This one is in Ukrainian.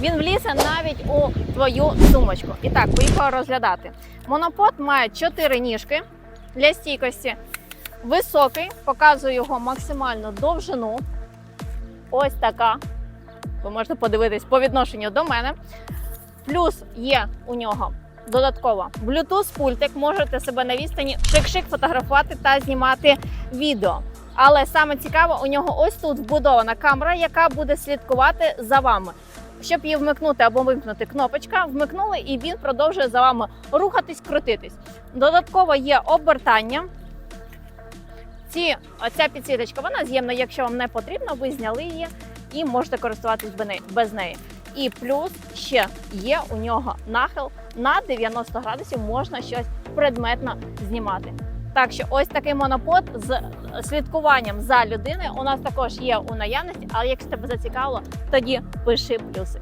Він влізе навіть у твою сумочку. І так, поїхали розглядати. Монопод має 4 ніжки для стійкості. Високий, показую його максимальну довжину. Ось така. Ви можете подивитись по відношенню до мене. Плюс є у нього додатково Bluetooth пультик. Можете себе на відстані шик-шик фотографувати та знімати відео. Але саме цікаво, у нього ось тут вбудована камера, яка буде слідкувати за вами. Щоб її вмикнути або вимкнути кнопочка, вмикнули, і він продовжує за вами рухатись, крутитись. Додатково є обертання. Ці, ця підсвіточка вона з'ємна, якщо вам не потрібно, ви зняли її і можете користуватись без неї. І плюс ще є у нього нахил на 90 градусів, можна щось предметно знімати. Так що ось такий монопод з слідкуванням за людиною у нас також є у наявності, але якщо тебе зацікавило, тоді пиши плюси.